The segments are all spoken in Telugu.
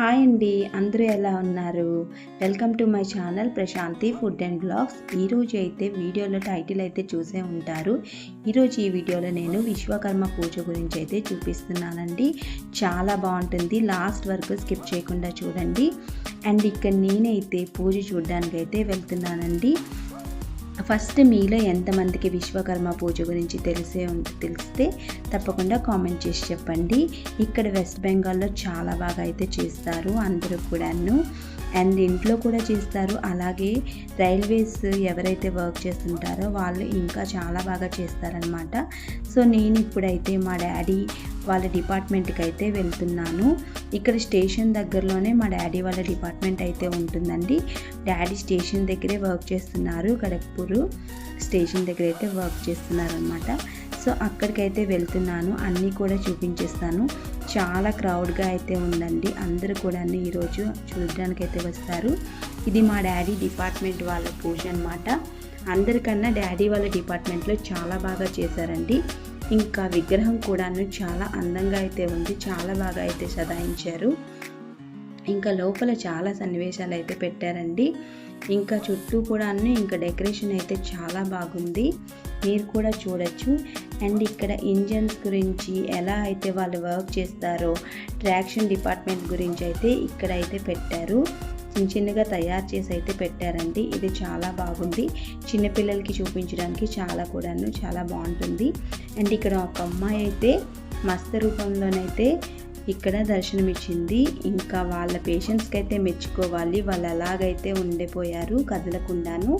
హాయ్ అండి అందరూ ఎలా ఉన్నారు? Welcome to my channel Prashanti food and blogs. ఈరోజు అయితే వీడియోలో టైటిల్ అయితే చూసే ఉంటారు. ఈరోజు ఈ వీడియోలో నేను విశ్వకర్మ పూజ గురించి అయితే చూపిస్తున్నానండి. చాలా బాగుంటుంది. లాస్ట్ వరకు స్కిప్ చేయకుండా చూడండి. అండ్ ఇక్కడ నేనైతే పూజ చూడడానికైతే వెళ్తున్నానండి. ఫస్ట్ మీలో ఎంతమందికి విశ్వకర్మ పూజ గురించి తెలిసే తెలిస్తే తప్పకుండా కామెంట్ చేసి చెప్పండి. ఇక్కడ వెస్ట్ బెంగాల్లో చాలా బాగా అయితే చేస్తారు అందరూ కూడాను. అండ్ ఇంట్లో కూడా చేస్తారు. అలాగే రైల్వేస్ ఎవరైతే వర్క్ చేస్తుంటారో వాళ్ళు ఇంకా చాలా బాగా చేస్తారనమాట సో నేను ఇప్పుడైతే మా డాడీ వాళ్ళ డిపార్ట్మెంట్కి అయితే వెళ్తున్నాను. ఇక్కడ స్టేషన్ దగ్గరలోనే మా డాడీ వాళ్ళ డిపార్ట్మెంట్ అయితే ఉంటుందండి. డాడీ స్టేషన్ దగ్గరే వర్క్ చేస్తున్నారు ఖడగ్పూర్ స్టేషన్ దగ్గర అయితే వర్క్ చేస్తున్నారు అనమాట సో అక్కడికైతే వెళ్తున్నాను అన్నీ కూడా చూపించేస్తాను. చాలా క్రౌడ్గా అయితే ఉందండి. అందరూ కూడా ఈరోజు చూడడానికి అయితే వస్తారు. ఇది మా డాడీ డిపార్ట్మెంట్ వాళ్ళ పూజ అనమాట అందరికన్నా డాడీ వాళ్ళ డిపార్ట్మెంట్లో చాలా బాగా చేశారండి. ఇంకా విగ్రహం కూడాను చాలా అందంగా అయితే ఉంది చాలా బాగా అయితే సదాయించారు ఇంకా లోపల చాలా సన్నివేశాలు అయితే పెట్టారండి. ఇంకా చుట్టూ కూడా ఇంకా డెకరేషన్ అయితే చాలా బాగుంది. మీరు కూడా చూడొచ్చు. అండ్ ఇక్కడ ఇంజన్స్ గురించి ఎలా అయితే వాళ్ళు వర్క్ చేస్తారో ట్రాక్షన్ డిపార్ట్మెంట్ గురించి అయితే ఇక్కడ అయితే పెట్టారు. చిన్న చిన్నగా తయారు చేసి అయితే పెట్టారండి. ఇది చాలా బాగుంది. చిన్నపిల్లలకి చూపించడానికి చాలా కూడాను చాలా బాగుంటుంది. అండ్ ఇక్కడ ఒక అమ్మాయి అయితే మస్త రూపంలోనైతే ఇక్కడ దర్శనమిచ్చింది. ఇంకా వాళ్ళ పేషెంట్స్కి అయితే మెచ్చుకోవాలి. వాళ్ళు అలాగైతే ఉండిపోయారు కదలకుండాను.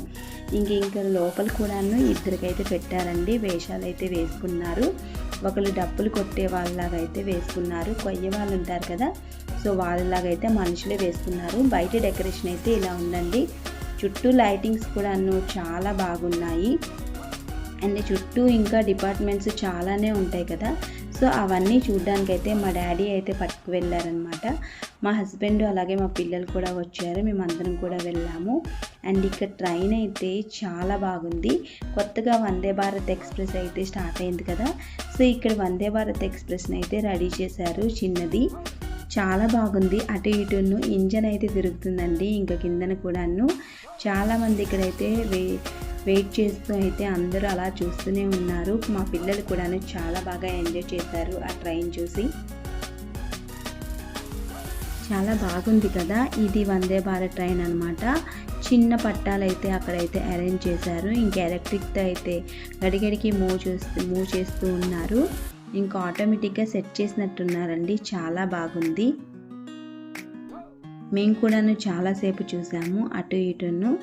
ఇంక ఇంకా లోపల కూడాను ఇద్దరికైతే పెట్టారండి. వేషాలు అయితే వేసుకున్నారు. ఒకళ్ళు డప్పులు కొట్టే వాళ్ళలాగైతే వేసుకున్నారు. కొయ్య వాళ్ళు ఉంటారు కదా సో వాళ్ళలాగైతే మనుషులే వేసుకున్నారు బయట డెకరేషన్ అయితే ఇలా ఉందండి. చుట్టూ లైటింగ్స్ కూడాను చాలా బాగున్నాయి. అండ్ చుట్టూ ఇంకా డిపార్ట్మెంట్స్ చాలానే ఉంటాయి కదా. సో అవన్నీ చూడ్డానికైతే అయితే మా డాడీ అయితే పట్టుకు వెళ్ళారనమాట మా హస్బెండ్ అలాగే మా పిల్లలు కూడా వచ్చారు. మేమందరం కూడా వెళ్ళాము. అండ్ ఇక్కడ ట్రైన్ అయితే చాలా బాగుంది. కొత్తగా వందే భారత్ ఎక్స్ప్రెస్ అయితే స్టార్ట్ అయింది కదా. సో ఇక్కడ వందే భారత్ ఎక్స్ప్రెస్ని అయితే రెడీ చేశారు చిన్నది. చాలా బాగుంది. అటు ఇటును ఇంజన్ అయితే తిరుగుతుందండి ఇంకా కిందన కూడాను. చాలామంది ఇక్కడైతే వే వెయిట్ చేస్తూ అయితే అందరూ అలా చూస్తూనే ఉన్నారు. మా పిల్లలు కూడాను చాలా బాగా ఎంజాయ్ చేశారు ఆ ట్రైన్ చూసి. చాలా బాగుంది కదా ఇది వందే భారత్ ట్రైన్ అనమాట చిన్న పట్టాలు అయితే అక్కడైతే అరేంజ్ చేశారు. ఇంకా ఎలక్ట్రిక్తో అయితే గడిగడికి మూవ్ చేస్తూ మూవ్ చేస్తూ ఉన్నారు. ఇంకా ఆటోమేటిక్గా సెట్ చేసినట్టున్నారండి. చాలా బాగుంది. మేము కూడాను చాలాసేపు చూసాము అటు ఇటును.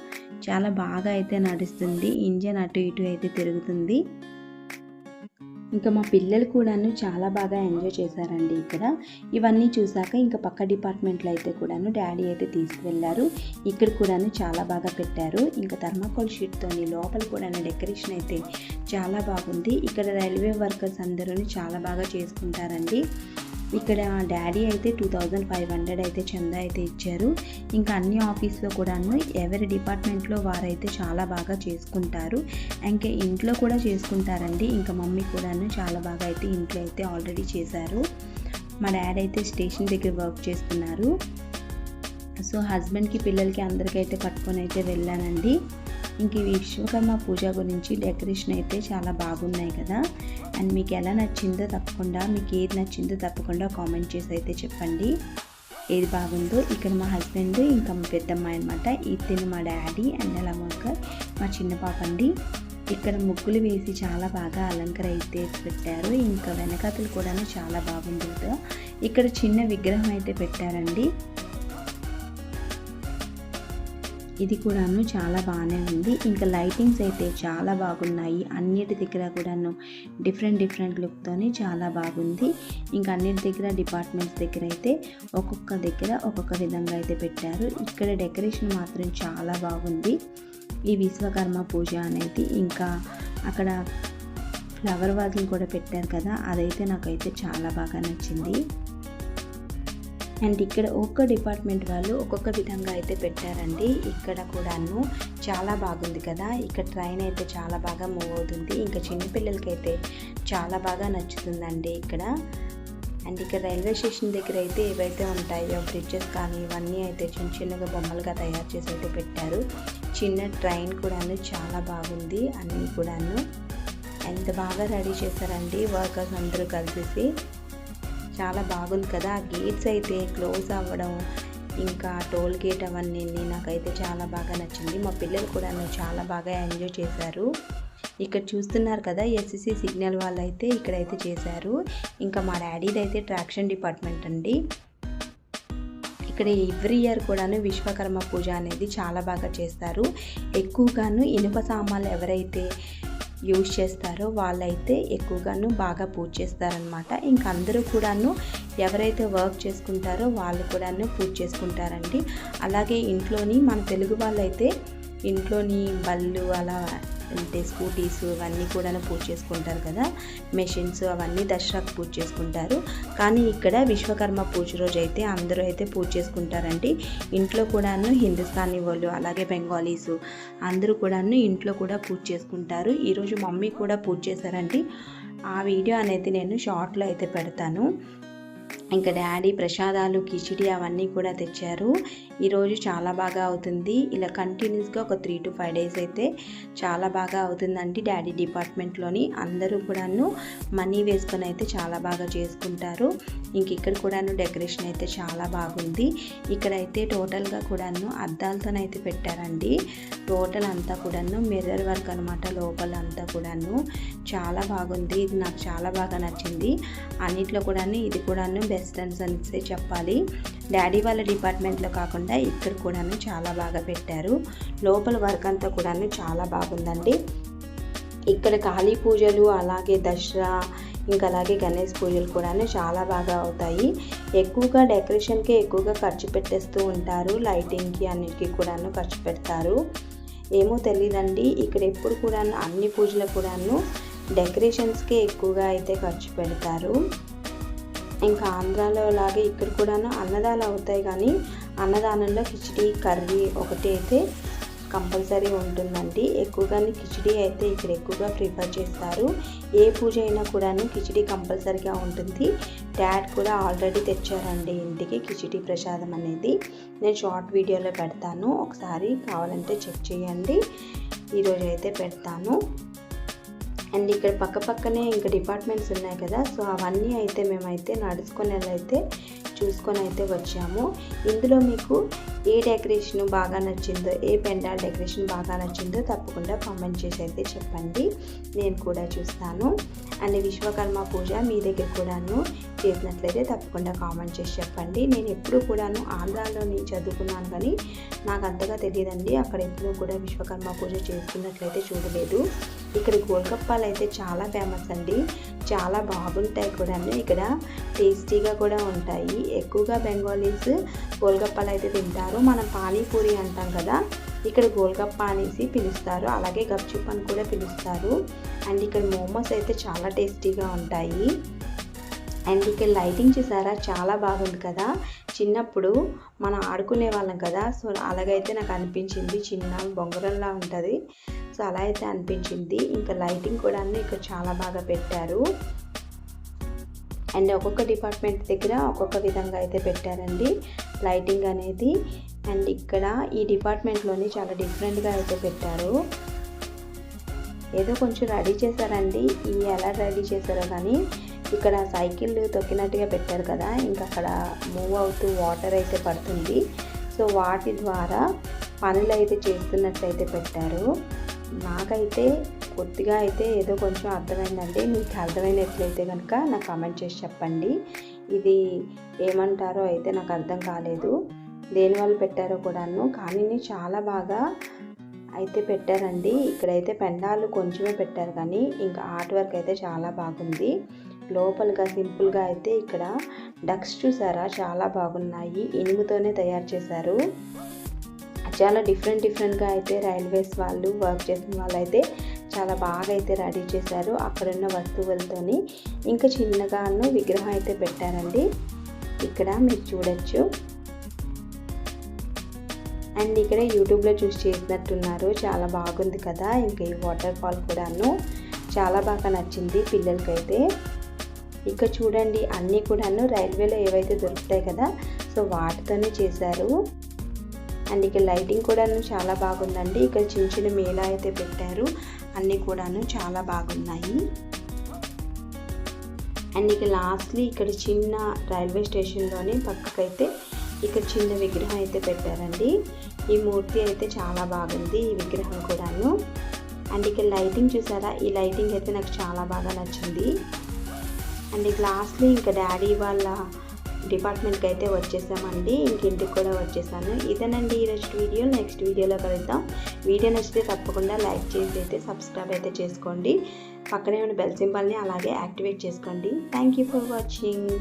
చాలా బాగా అయితే నడుస్తుంది. ఇంజన్ అటు ఇటు అయితే తిరుగుతుంది. ఇంకా మా పిల్లలు కూడాను చాలా బాగా ఎంజాయ్ చేశారండి ఇక్కడ. ఇవన్నీ చూసాక ఇంకా పక్క డిపార్ట్మెంట్లో అయితే కూడాను డాడీ అయితే తీసుకువెళ్ళారు. ఇక్కడ కూడాను చాలా బాగా పెట్టారు. ఇంకా థర్మాకోల్ షీట్తో లోపల కూడాను డెకరేషన్ అయితే చాలా బాగుంది. ఇక్కడ రైల్వే వర్కర్స్ అందరూ చాలా బాగా చేసుకుంటారండి. ఇక్కడ డాడీ అయితే టూ థౌజండ్ ఫైవ్ హండ్రెడ్ అయితే చందా అయితే ఇచ్చారు. ఇంకా అన్ని ఆఫీస్లో కూడాను ఎవరి డిపార్ట్మెంట్లో వారైతే చాలా బాగా చేసుకుంటారు. ఇంకా ఇంట్లో కూడా చేసుకుంటారండి. ఇంకా మమ్మీ కూడాను చాలా బాగా అయితే ఇంట్లో అయితే ఆల్రెడీ చేశారు. మా డాడీ అయితే స్టేషన్ దగ్గర వర్క్ చేస్తున్నారు. సో హస్బెండ్కి పిల్లలకి అందరికీ అయితే పట్టుకొని అయితే వెళ్ళానండి. ఇంక ఈ విశ్వకర్మ పూజ గురించి డెకరేషన్ అయితే చాలా బాగున్నాయి కదా. అండ్ మీకు ఎలా నచ్చిందో తప్పకుండా మీకు ఏది నచ్చిందో తప్పకుండా కామెంట్ చేసి అయితే చెప్పండి. ఏది బాగుందో ఇక్కడ మా హస్బెండ్ ఇంకా మా పెద్దమ్మాయి అనమాట ఇతను మా డాడీ అండ్ అలా మా చిన్న పాప అండి. ఇక్కడ ముగ్గులు వేసి చాలా బాగా అలంకర అయితే పెట్టారు. ఇంకా వెనకాతలు కూడా చాలా బాగుంది ఇక్కడ చిన్న విగ్రహం అయితే పెట్టారండి. ఇది కూడాను చాలా బాగానే ఉంది. ఇంకా లైటింగ్స్ అయితే చాలా బాగున్నాయి. అన్నిటి దగ్గర కూడాను డిఫరెంట్ డిఫరెంట్ లుక్తోని చాలా బాగుంది. ఇంకా అన్నిటి దగ్గర డిపార్ట్మెంట్స్ దగ్గర అయితే ఒక్కొక్క దగ్గర ఒక్కొక్క విధంగా అయితే పెట్టారు. ఇక్కడ డెకరేషన్ మాత్రం చాలా బాగుంది. ఈ విశ్వకర్మ పూజ అనేది ఇంకా అక్కడ ఫ్లవర్ వాజులు కూడా పెట్టారు కదా అదైతే నాకైతే చాలా బాగా నచ్చింది. అండ్ ఇక్కడ ఒక్క డిపార్ట్మెంట్ వాళ్ళు ఒక్కొక్క విధంగా అయితే పెట్టారండి. ఇక్కడ కూడాను చాలా బాగుంది కదా. ఇక్కడ ట్రైన్ అయితే చాలా బాగా మూవ్ అవుతుంది. ఇంకా చిన్నపిల్లలకైతే అయితే చాలా బాగా నచ్చుతుందండి ఇక్కడ. అండ్ ఇక్కడ రైల్వే స్టేషన్ దగ్గర అయితే ఏవైతే ఉంటాయో బ్రిడ్జెస్ కానీ ఇవన్నీ అయితే చిన్న చిన్నగా బొమ్మలుగా తయారు చేసి అయితే పెట్టారు. చిన్న ట్రైన్ కూడాను చాలా బాగుంది. అన్నీ కూడాను ఎంత బాగా రెడీ చేశారండి. వర్కర్స్ అందరూ కలిసి చాలా బాగుంది కదా. ఆ గేట్స్ అయితే క్లోజ్ అవ్వడం ఇంకా టోల్ గేట్ అవన్నీ నాకైతే చాలా బాగా నచ్చింది. మా పిల్లలు కూడా చాలా బాగా ఎంజాయ్ చేశారు. ఇక్కడ చూస్తున్నారు కదా ఎస్ఎస్సి సిగ్నల్ వాళ్ళు అయితే ఇక్కడైతే చేశారు. ఇంకా మా డాడీది అయితే ట్రాక్షన్ డిపార్ట్మెంట్ అండి. ఇక్కడ ఎవ్రీ ఇయర్ కూడాను విశ్వకర్మ పూజ అనేది చాలా బాగా చేస్తారు. ఎక్కువగాను ఇనుప సామాన్లు ఎవరైతే యూజ్ చేస్తారో వాళ్ళైతే ఎక్కువగాను బాగా పూజ చేస్తారనమాట ఇంక అందరూ కూడాను ఎవరైతే వర్క్ చేసుకుంటారో వాళ్ళు కూడాను పూజ చేసుకుంటారండి. అలాగే ఇంట్లోని మన తెలుగు వాళ్ళైతే ఇంట్లోని బళ్ళు అలా అంటే స్కూటీస్ ఇవన్నీ కూడా పూజ చేసుకుంటారు కదా మెషిన్స్ అవన్నీ దసరాకు పూజ చేసుకుంటారు. కానీ ఇక్కడ విశ్వకర్మ పూజ రోజు అయితే అందరూ అయితే పూజ చేసుకుంటారండి. ఇంట్లో కూడాను హిందుస్థానీ వాళ్ళు అలాగే బెంగాలీస్ అందరూ కూడాను ఇంట్లో కూడా పూజ చేసుకుంటారు. ఈరోజు మమ్మీ కూడా పూజ చేశారండి. ఆ వీడియో అనేది నేను షార్ట్లో అయితే పెడతాను. ఇంకా డాడీ ప్రసాదాలు కిచిడి అవన్నీ కూడా తెచ్చారు. ఈరోజు చాలా బాగా అవుతుంది. ఇలా కంటిన్యూస్గా ఒక త్రీ టు ఫైవ్ డేస్ అయితే చాలా బాగా అవుతుందండి డాడీ డిపార్ట్మెంట్లోని. అందరూ కూడాను మనీ వేసుకొని అయితే చాలా బాగా చేసుకుంటారు. ఇంక ఇక్కడ కూడాను డెకరేషన్ అయితే చాలా బాగుంది. ఇక్కడైతే టోటల్గా కూడాను అద్దాలతోనైతే పెట్టారండి. టోటల్ అంతా కూడాను మిర్రర్ వర్క్ అనమాట లోపల అంతా కూడాను. చాలా బాగుంది. ఇది నాకు చాలా బాగా నచ్చింది. అన్నిట్లో కూడాను ఇది కూడాను బెస్ట్ అనేసి చెప్పాలి. డాడీ వాళ్ళ డిపార్ట్మెంట్లో కాకుండా ఇక్కడ కూడాను చాలా బాగా పెట్టారు. లోపల వర్క్ అంతా కూడాను చాలా బాగుందండి. ఇక్కడ కాళీ పూజలు అలాగే దసరా ఇంకా అలాగే గణేష్ పూజలు కూడాను చాలా బాగా అవుతాయి. ఎక్కువగా డెకరేషన్కి ఎక్కువగా ఖర్చు పెట్టేస్తూ ఉంటారు. లైటింగ్కి అన్నిటికీ కూడాను ఖర్చు పెడతారు. ఏమో తెలియదండి ఇక్కడ ఎప్పుడు కూడాను అన్ని పూజలు కూడాను డెకరేషన్స్కే ఎక్కువగా అయితే ఖర్చు పెడతారు. ఇంకా ఆంధ్రాలో లాగే ఇక్కడ కూడాను అన్నదాలు అవుతాయి కానీ అన్నదానంలో కిచిడి కర్రీ ఒకటి అయితే కంపల్సరీ ఉంటుందండి. ఎక్కువగానే కిచిడి అయితే ఇక్కడ ఎక్కువగా ప్రిఫర్ చేస్తారు. ఏ పూజ అయినా కూడాను కిచిడి కంపల్సరీగా ఉంటుంది. డాడ్ కూడా ఆల్రెడీ తెచ్చారండి ఇంటికి కిచిడి ప్రసాదం అనేది. నేను షార్ట్ వీడియోలో పెడతాను. ఒకసారి కావాలంటే చెక్ చేయండి. ఈరోజు అయితే పెడతాను. అండ్ ఇక్కడ పక్క పక్కనే ఇంకా డిపార్ట్మెంట్స్ ఉన్నాయి కదా సో అవన్నీ అయితే మేమైతే నడుచుకునేలా అయితే చూసుకొని అయితే వచ్చాము. ఇందులో మీకు ఏ డెకరేషన్ బాగా నచ్చిందో ఏ పెండాల్ డెకరేషన్ బాగా నచ్చిందో తప్పకుండా కామెంట్ చేసి అయితే చెప్పండి. నేను కూడా చూస్తాను. అండ్ విశ్వకర్మ పూజ మీ దగ్గర కూడాను చేసినట్లయితే తప్పకుండా కామెంట్ చేసి చెప్పండి. నేను ఎప్పుడు కూడాను ఆంధ్రాలోని చదువుకున్నాను కానీ నాకు అంతగా తెలియదండి. అక్కడ ఎప్పుడూ కూడా విశ్వకర్మ పూజ చేసుకున్నట్లయితే చూడలేదు. ఇక్కడ గోల్గప్పాలు అయితే చాలా ఫేమస్ అండి. చాలా బాగుంటాయి కూడా ఇక్కడ టేస్టీగా కూడా ఉంటాయి. ఎక్కువగా బెంగాలీస్ గోల్గప్పాలు అయితే తింటారు. మనం పానీపూరి అంటాం కదా ఇక్కడ గోల్గప్ప అనేసి పిలుస్తారు. అలాగే గప్చుప్ అని కూడా పిలుస్తారు. అండ్ ఇక్కడ మోమోస్ అయితే చాలా టేస్టీగా ఉంటాయి. అండ్ ఇక్కడ లైటింగ్ చూసారా? చాలా బాగుంది కదా. చిన్నప్పుడు మనం ఆడుకునే వాళ్ళం కదా సో అలాగైతే నాకు అనిపించింది చిన్న బొంగరంలా ఉంటుంది. సో అలా అయితే అనిపించింది. ఇంకా లైటింగ్ కూడా ఇక్కడ చాలా బాగా పెట్టారు. అండ్ ఒక్కొక్క డిపార్ట్మెంట్ దగ్గర ఒక్కొక్క విధంగా అయితే పెట్టారండి లైటింగ్ అనేది. అండ్ ఇక్కడ ఈ డిపార్ట్మెంట్లోని చాలా డిఫరెంట్గా అయితే పెట్టారు. ఏదో కొంచెం రెడీ చేశారండి. ఈ ఎలా రెడీ చేశారో కానీ ఇక్కడ సైకిల్ తొక్కినట్టుగా పెట్టారు కదా ఇంకా అక్కడ మూవ్ అవుతూ వాటర్ అయితే పడుతుంది. సో వాటి ద్వారా పనులు అయితే చేస్తున్నట్లయితే పెట్టారు. నాకైతే కొద్దిగా అయితే ఏదో కొంచెం అర్థమైందండి మీకు అర్థమైనట్లయితే కనుక నాకు కామెంట్ చేసి చెప్పండి. ఇది ఏమంటారో అయితే నాకు అర్థం కాలేదు. దేనివల్ల పెట్టారో కూడాను. కానీ చాలా బాగా అయితే పెట్టారండి ఇక్కడైతే పెండాలు కొంచెమే పెట్టారు కానీ ఇంకా ఆర్ట్ వర్క్ అయితే చాలా బాగుంది. లోపలగా సింపుల్గా అయితే ఇక్కడ డక్స్ చూసారా? చాలా బాగున్నాయి. ఇనుముతోనే తయారు చేశారు. చాలా డిఫరెంట్ డిఫరెంట్గా అయితే రైల్వేస్ వాళ్ళు వర్క్ చేసిన వాళ్ళు అయితే చాలా బాగా అయితే రెడీ చేశారు అక్కడున్న వస్తువులతోని. ఇంకా చిన్నగాను విగ్రహం అయితే పెట్టారండి. ఇక్కడ మీరు చూడొచ్చు. అండ్ ఇక్కడ యూట్యూబ్లో చూసి చేసినట్టున్నారు. చాలా బాగుంది కదా. ఇంకా ఈ వాటర్ ఫాల్ కూడాను. చాలా బాగా నచ్చింది పిల్లలకైతే. ఇంకా చూడండి అన్నీ కూడాను రైల్వేలో ఏవైతే దొరుకుతాయి కదా సో వాటితోనే చేశారు. అండ్ ఇక్కడ లైటింగ్ కూడాను చాలా బాగుందండి. ఇక్కడ చిన్న చిన్న మేళ అయితే పెట్టారు. అన్నీ కూడాను చాలా బాగున్నాయి. అండ్ ఇక లాస్ట్లీ ఇక్కడ చిన్న రైల్వే స్టేషన్లోనే పక్కకైతే ఇక్కడ చిన్న విగ్రహం అయితే పెట్టారండి. ఈ మూర్తి అయితే చాలా బాగుంది ఈ విగ్రహం కూడాను. అండ్ ఇక్కడ లైటింగ్ చూసారా? ఈ లైటింగ్ అయితే నాకు చాలా బాగా నచ్చింది. అండ్ ఇక లాస్ట్లీ ఇంకా డాడీ వాళ్ళ డిపార్ట్మెంట్కి అయితే వచ్చేసామండి. ఇంక ఇంటికి కూడా వచ్చేసాను. ఇదేనండి ఈరోజు వీడియో. నెక్స్ట్ వీడియోలో కలుద్దాం. వీడియో నచ్చితే తప్పకుండా లైక్ చేసి అయితే సబ్స్క్రైబ్ అయితే చేసుకోండి. పక్కనే ఉన్న బెల్ సింబల్ని అలాగే యాక్టివేట్ చేసుకోండి. Thank you for watching.